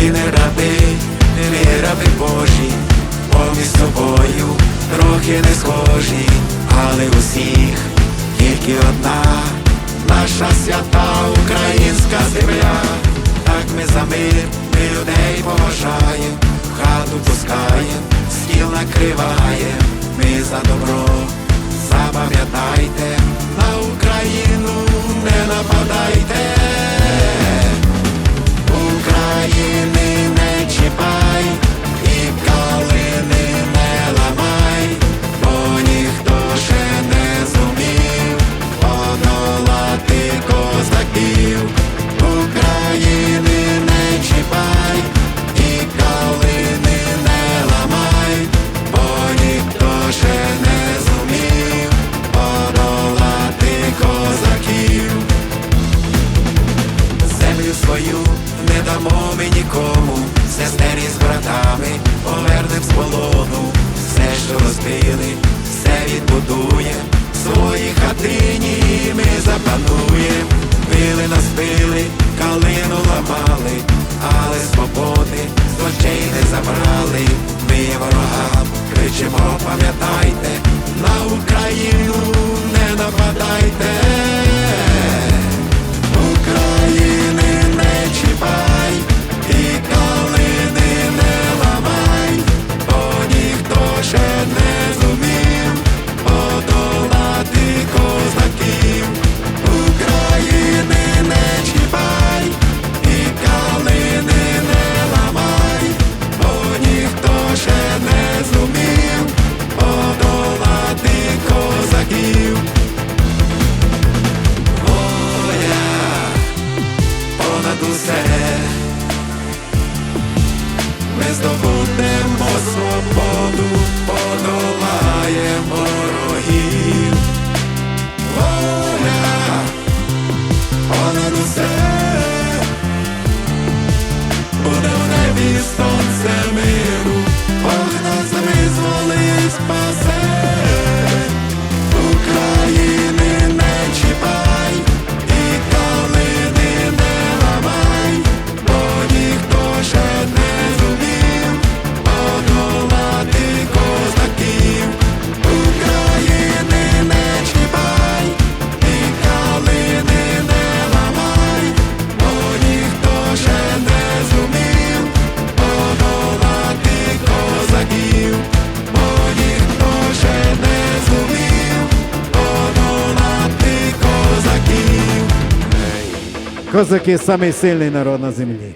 Ми не раби, ми раби Божі, бо ми з тобою трохи не схожі, але усіх тільки одна, наша свята українська земля. Так ми за мир, ми людей поважаєм, в хату пускаєм, стіл накриваєм, ми за добро, із повернем з полону, все, що розбили, все відбудує. В своїй хатині ми запануєм, били нас били, калину ламали, але свободи з очей не забрали. Ми ворогам кричимо, пам'ятайте, понад усе ми здобудемо свободу, подолаємо ворогів. Воля понад усе буде в небі сонце Козаки самий сильний народ на землі.